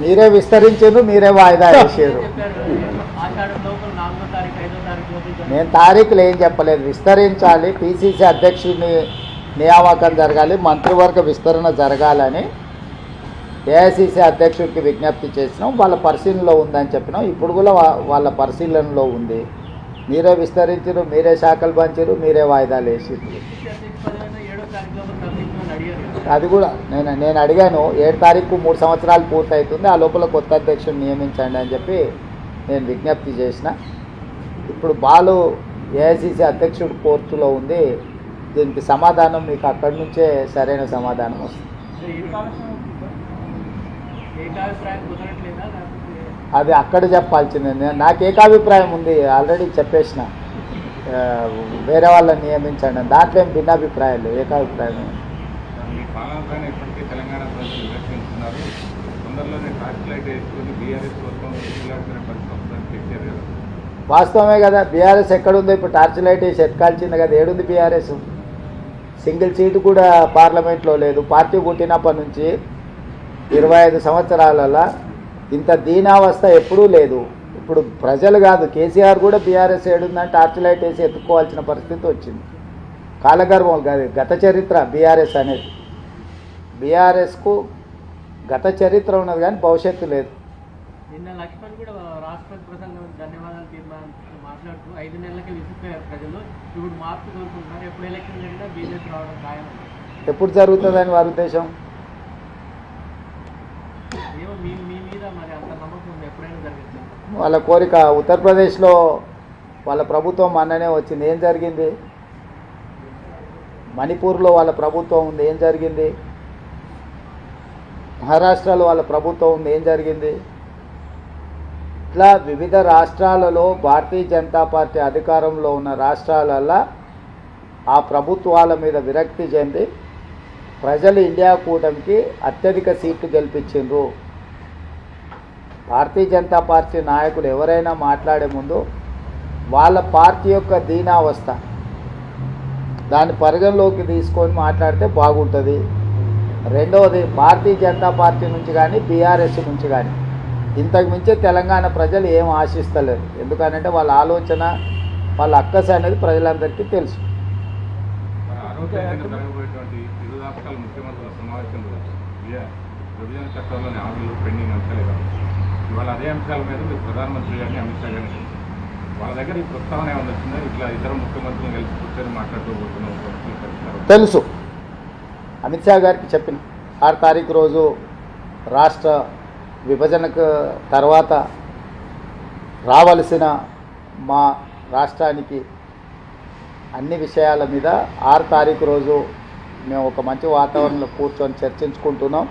మీరే విస్తరించారు మీరే వాయిదా వేసారు. నేను తారీఖులు ఏం చెప్పలేదు. విస్తరించాలి పిసిసి అధ్యక్షుడిని నియామకం జరగాలి మంత్రివర్గ విస్తరణ జరగాలని ఏఐసిసి అధ్యక్షుడికి విజ్ఞప్తి చేసినాం. వాళ్ళ పరిశీలనలో ఉందని చెప్పినాం. ఇప్పుడు కూడా వాళ్ళ పరిశీలనలో ఉంది. మీరే విస్తరించారు మీరే శాఖలు పంచారు మీరే వాయిదాలు వేసారు అది కూడా నేను నేను అడిగాను ఏడు తారీఖు మూడు సంవత్సరాలు పూర్తవుతుంది ఆ లోపల కొత్త అధ్యక్షుడిని నియమించండి అని చెప్పి నేను విజ్ఞప్తి చేసిన. ఇప్పుడు బాలు ఏఐసిసి అధ్యక్షుడు కోర్టులో ఉంది దీనికి సమాధానం మీకు అక్కడి నుంచే సరైన సమాధానం వస్తుంది. అది అక్కడ చెప్పాల్సిందే. నాకు ఏకాభిప్రాయం ఉంది ఆల్రెడీ చెప్పేసిన. వేరే వాళ్ళని నియమించండి. దాంట్లో ఏం భిన్నాభిప్రాయాలు ఏకాభిప్రాయం వాస్తవమే కదా బీఆర్ఎస్ ఎక్కడుందో ఇప్పుడు టార్చ్ లైట్ వేసి ఎత్కాల్చింది కదా. ఏడుంది బీఆర్ఎస్? సింగిల్ సీటు కూడా పార్లమెంట్లో లేదు. పార్టీ పుట్టినప్పటి నుంచి ఇరవై ఐదు సంవత్సరాలలో ఇంత దీనావస్థ ఎప్పుడూ లేదు. ఇప్పుడు ప్రజలు కాదు కేసీఆర్ కూడా బీఆర్ఎస్ ఏడుందని టార్చ్ లైట్ వేసి ఎత్తుకోవాల్సిన పరిస్థితి వచ్చింది. కాలగర్భం కాదు గత చరిత్ర బీఆర్ఎస్ అనేది. బీఆర్ఎస్కు గత చరిత్ర ఉన్నది కానీ భవిష్యత్తు లేదు. నిన్న లక్ష్మణ్ కూడా రాష్ట్రపతి ప్రసంగం ధన్యవాదాలు తీర్మానం మాట్లాడుతూ ఐదు నెలలకే విసిపోయారు ప్రజలు. ఇప్పుడు మార్పు కోరుకుంటున్నారు. ఎప్పుడు ఎలక్షన్ జరిగినా బీజేపీ రావడం ఖాయం ఎప్పుడు జరుగుతుందని వారి ఉద్దేశం ఏమో మీ మీ మీద మరి అంత నమ్మకం ఉంది ఎప్పుడైనా జరుగుతుంది వాళ్ళ కోరిక. ఉత్తరప్రదేశ్లో వాళ్ళ ప్రభుత్వం అన్ననే వచ్చింది. ఏం జరిగింది? మణిపూర్లో వాళ్ళ ప్రభుత్వం ఉంది. ఏం జరిగింది? మహారాష్ట్రలో వాళ్ళ ప్రభుత్వం ఉంది. ఏం జరిగింది? ఇట్లా వివిధ రాష్ట్రాలలో భారతీయ జనతా పార్టీ అధికారంలో ఉన్న రాష్ట్రాలల్లో ఆ ప్రభుత్వాల మీద విరక్తి చెంది ప్రజలు ఇండియా కూటమికి అత్యధిక సీట్లు గెలిపించిండ్రు. భారతీయ జనతా పార్టీ నాయకులు ఎవరైనా మాట్లాడే ముందు వాళ్ళ పార్టీ యొక్క దీనావస్థ. దాన్ని పరిగణలోకి తీసుకొని మాట్లాడితే బాగుంటుంది. రెండవది భారతీయ జనతా పార్టీ నుంచి కానీ బీఆర్ఎస్ నుంచి కానీ ఇంతకు మించే తెలంగాణ ప్రజలు ఏం ఆశిస్తలేరు. ఎందుకనంటే వాళ్ళ ఆలోచన వాళ్ళ అక్కస అనేది ప్రజలందరికీ తెలుసు. ముఖ్యమంత్రుల సమావేశంలో విభజన చట్టంలోని హామీలు పెండింగ్ అంశాలే కాదు ఇవాళ అదే అంశాల మీద మీరు ప్రధానమంత్రి గారిని అమిత్ షా గారిని వాళ్ళ దగ్గర ఈ ప్రస్తావన ఏమైనా వచ్చిందా? ఇట్లా ఇతర ముఖ్యమంత్రులను కలిసి కూర్చొని మాట్లాడుకోబోతున్నాం తెలుసు. అమిత్ షా గారికి చెప్పిన ఆరు తారీఖు రోజు రాష్ట్ర విభజనకు తర్వాత రావలసిన మా రాష్ట్రానికి అన్ని విషయాల మీద ఆరు తారీఖు రోజు మేము ఒక మంచి వాతావరణంలో కూర్చొని చర్చించుకుంటున్నాం.